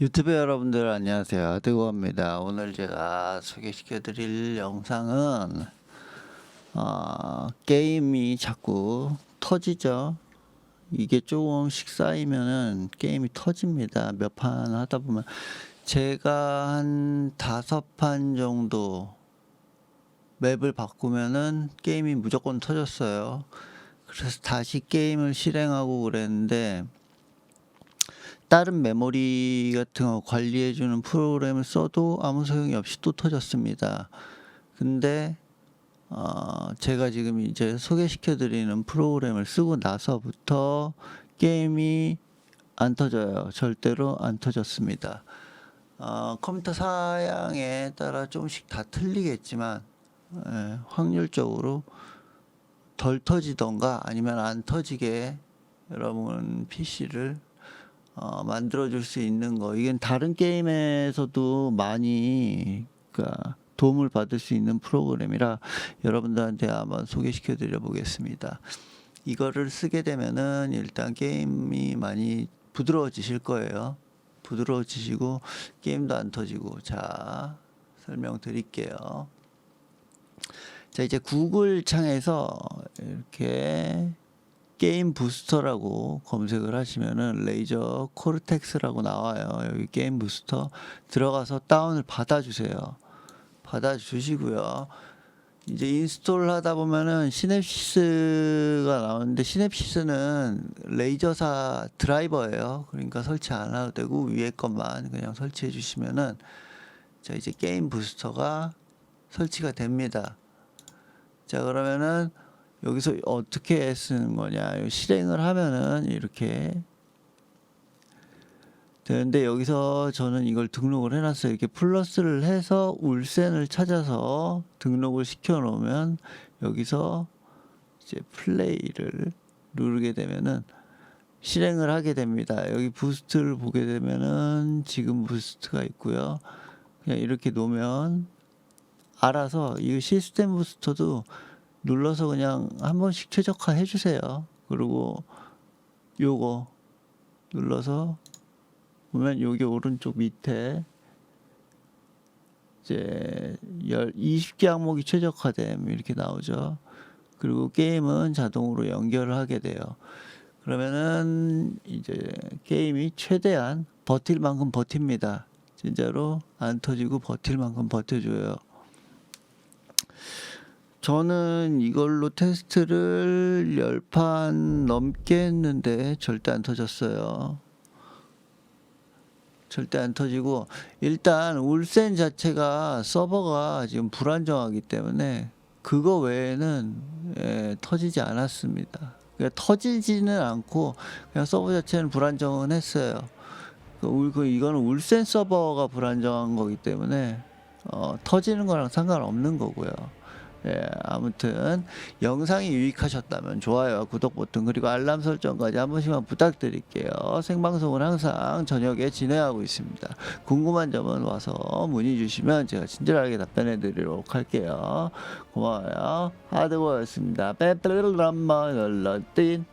유튜브 여러분들 안녕하세요. 뜨거입니다. 오늘 제가 소개시켜 드릴 영상은 어, 게임이 자꾸 터지죠. 이게 조금씩 쌓이면은 게임이 터집니다. 몇 판 하다 보면 제가 한 다섯 판 정도 맵을 바꾸면은 게임이 무조건 터졌어요. 그래서 다시 게임을 실행하고 그랬는데 다른 메모리 같은 거 관리해주는 프로그램을 써도 아무 소용이 없이 또 터졌습니다. 근데 어, 제가 지금 이제 소개시켜드리는 프로그램을 쓰고 나서부터 게임이 안 터져요. 절대로 안 터졌습니다. 어, 컴퓨터 사양에 따라 조금씩 다 틀리겠지만 예, 확률적으로 덜 터지던가 아니면 안 터지게 여러분 PC를 어, 만들어줄 수 있는 거 이건 다른 게임에서도 많이 그러니까 도움을 받을 수 있는 프로그램이라 여러분들한테 한번 소개시켜 드려 보겠습니다. 이거를 쓰게 되면은 일단 게임이 많이 부드러워지실 거예요. 부드러워지시고 게임도 안 터지고 자 설명드릴게요. 자 이제 구글 창에서 이렇게 게임 부스터라고 검색을 하시면은 레이저 코르텍스라고 나와요. 여기 게임 부스터 들어가서 다운을 받아주세요. 받아주시고요. 이제 인스톨 하다 보면은 시냅시스가 나오는데 시냅시스는 레이저사 드라이버예요. 그러니까 설치 안 해도 되고 위에 것만 그냥 설치해 주시면은 자 이제 게임 부스터가 설치가 됩니다. 자 그러면은 여기서 어떻게 쓰는 거냐 실행을 하면은 이렇게 되는데 여기서 저는 이걸 등록을 해놨어요. 이렇게 플러스를 해서 울센을 찾아서 등록을 시켜 놓으면 여기서 이제 플레이를 누르게 되면은 실행을 하게 됩니다. 여기 부스트를 보게 되면은 지금 부스트가 있고요. 그냥 이렇게 놓으면 알아서 이 시스템 부스터도 눌러서 그냥 한 번씩 최적화 해주세요. 그리고 요거 눌러서 보면 여기 오른쪽 밑에 이제 열 20개 항목이 최적화됨 이렇게 나오죠. 그리고 게임은 자동으로 연결을 하게 돼요. 그러면은 이제 게임이 최대한 버틸 만큼 버팁니다. 진짜로 안 터지고 버틸 만큼 버텨줘요. 저는 이걸로 테스트를 열판 넘게 했는데 절대 안 터졌어요. 절대 안 터지고 일단 울센 자체가 서버가 지금 불안정하기 때문에 그거 외에는 예, 터지지 않았습니다. 그러니까 터지지는 않고 그냥 서버 자체는 불안정은 했어요. 그 울- 그 이거는 울센 서버가 불안정한 거기 때문에 어, 터지는 거랑 상관없는 거고요. 예, 아무튼 영상이 유익하셨다면 좋아요, 구독 버튼 그리고 알람 설정까지 한 번씩만 부탁드릴게요. 생방송은 항상 저녁에 진행하고 있습니다. 궁금한 점은 와서 문의 주시면 제가 친절하게 답변해 드리도록 할게요. 고마워요. 하드워였습니다. 빼빼르 람마 열러띵